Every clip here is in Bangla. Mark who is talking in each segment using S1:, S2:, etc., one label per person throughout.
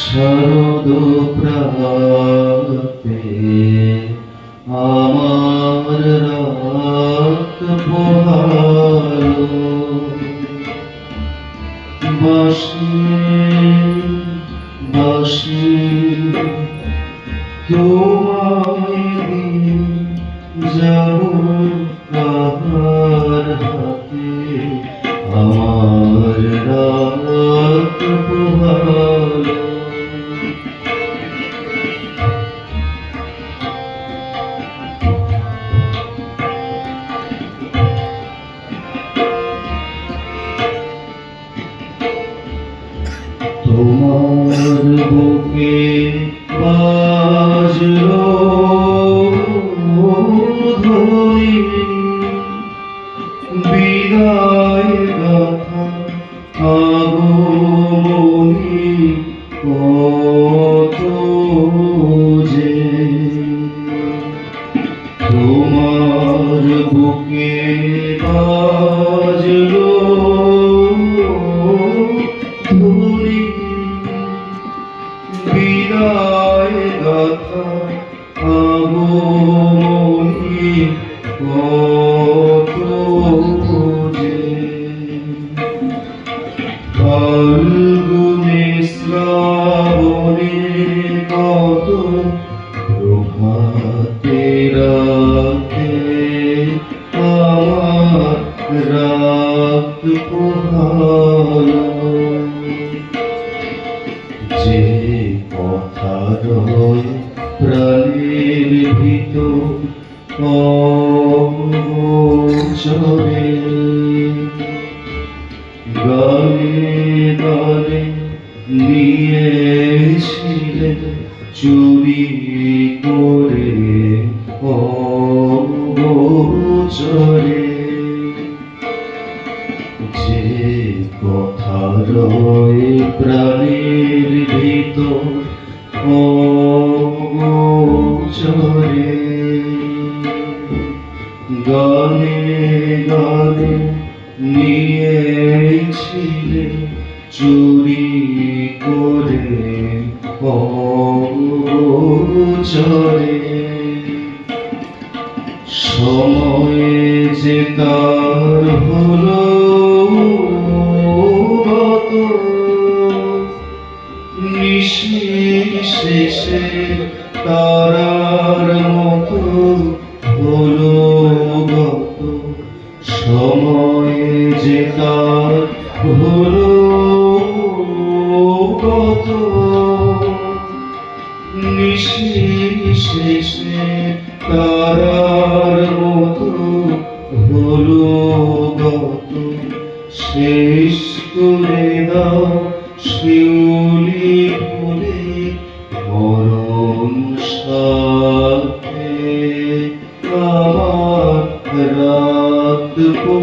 S1: শরদ প্রাতে আমার রাত পোহালো বাসি বাসি তোমায় দিয়ে যাব কাহার হাতে তোমার বুকে বিদায় গাথা আগমনী কত যে তোমার বুকে বাজলো ধুলি বিদায় গাথা আগমনী কত রাত পোহালো যে কথা রয় প্রাণের ভিতর অগোচরে গানে গানে নিয়েছিলেন চুরি করে অগোচরে কথা রয় প্রাণের ভিতর গানে গানে নিয়েছিলেন চুরি করে। অগোচরে সময়ে যে কার হলো নিশেষে তারার মতো হলো গত সময়ে যে কার হলো গত নিশেষে তারার মতো হলো গত শেষ করে দাও শিউলি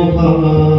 S1: রাত পোহালো